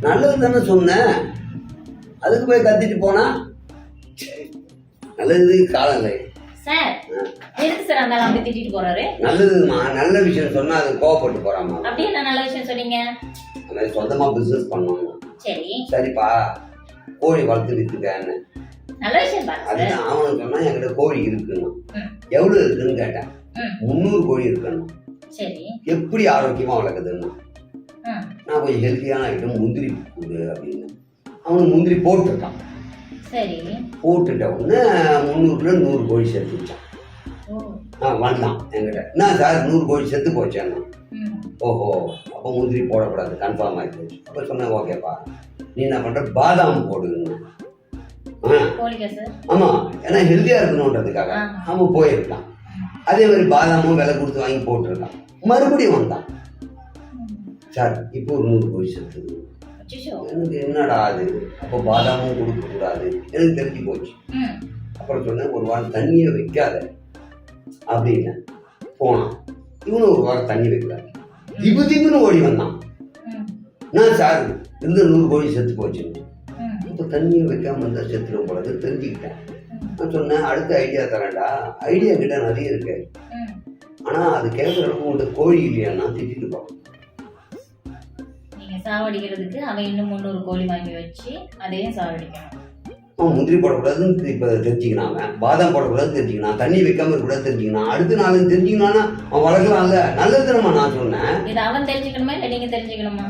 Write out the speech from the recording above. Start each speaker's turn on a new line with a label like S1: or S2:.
S1: நல்லது தானே சொன்னேன். அதுக்கு போய் கத்திட்டு போனா? நல்லது
S2: சார் எதுக்கு சார் அந்த ஆள் அப்படி திட்டிட்டு போறாரு?
S1: நல்லதுமா நல்ல விஷயம் சொன்னா அது கோவப்பட்டு போறாமா?
S2: என்ன நல்ல விஷயம் சொன்னீங்க?
S1: அந்த சொந்தமா பிசினஸ் பண்ணணும்
S2: சரி.
S1: சரிப்பா கோழி வளர்த்து வித்துக்கன்னு
S2: நல்ல விஷயம்
S1: அதுதான் அவனுக்கு சொன்னா என்கிட்ட கோழி இருக்குன்னு. எவ்வளவு இருக்குன்னு கேட்டேன். முந்நூறு கோழி இருக்கணும்.
S2: சரி.
S1: எப்படி ஆரோக்கியமா வளர்க்குதுன்னு. நான் கொஞ்சம் ஹெல்த்தியான ஐட்டம் முந்திரி கொடு அப்படின்னு. அவனுக்கு முந்திரி போட்டிருக்கான்
S2: சரி.
S1: போட்டுட்ட உடனே முந்நூறுல நூறு கோழி சேர்த்து வச்சான். வந்தான் என்கிட்ட. என்ன சார் நூறு கோழி செத்து போச்சேன்னா
S2: ம்.
S1: ஓஹோ அப்போ முந்திரி போடக்கூடாது கன்ஃபார்ம் ஆகி போச்சு. அப்போ சொன்னேன் ஓகேப்பா நீ என்ன பண்ணுற பாதாம் போடுன்னு. ஆமாம் ஏன்னா ஹெல்த்தியாக இருக்கணுன்றதுக்காக. அவன் போயிருக்கான். அதே மாதிரி பாதாமும் விலை கொடுத்து வாங்கி போட்டிருக்கான். மறுபடியும் வந்தான். சார் இப்போ ஒரு நூறு கோழி செத்துது எனக்கு என்னடா அது? அப்போ பாதாமும் கொடுக்கக்கூடாது. எனக்கு தெரிஞ்சு போச்சு. அப்புறம் சொன்னேன் ஒரு வாரம் தண்ணியை வைக்காத. அப்படின்னு போனான். இவனும் ஒரு வாரம் தண்ணி வைக்கல திபு திபுன்னு ஓடி வந்தான். நான் சார் இருந்த நூறு கோழி செத்து போச்சுன்னு
S2: ம்.
S1: இப்போ தண்ணியை வைக்காம இருந்தால் செத்துடும் இருக்கு, தெரிஞ்சுக்கிட்டேன். நான் சொன்னேன் அடுத்த ஐடியா தரேன்டா. ஐடியா கிட்ட நிறைய இருக்கு. ஆனால் அது கேட்குற அளவுக்கு உங்கள்கிட்ட கோழி இல்லையான்னா திட்டிட்டு போ
S2: நீங்க சாவடிக்கிறதுக்கு அவன் இன்னும் முந்நூறு கோழி வாங்கி வச்சு அதையும் சாவடிக்கணும்.
S1: முந்திரி போடக்கூடாதுன்னு இப்போ அவன். பாதாம் போடக்கூடாதுன்னு தெரிஞ்சுக்கினான். தண்ணி வைக்காம இருக்கக்கூடாது தெரிஞ்சுக்கினான். அடுத்த நாள் தெரிஞ்சுக்கினான்னா அவன் வளர்க்கலாம்ல நல்லது நான் சொன்னேன்.
S2: இது அவன் தெரிஞ்சுக்கணுமா இல்லை நீங்க தெரிஞ்சுக்கணுமா?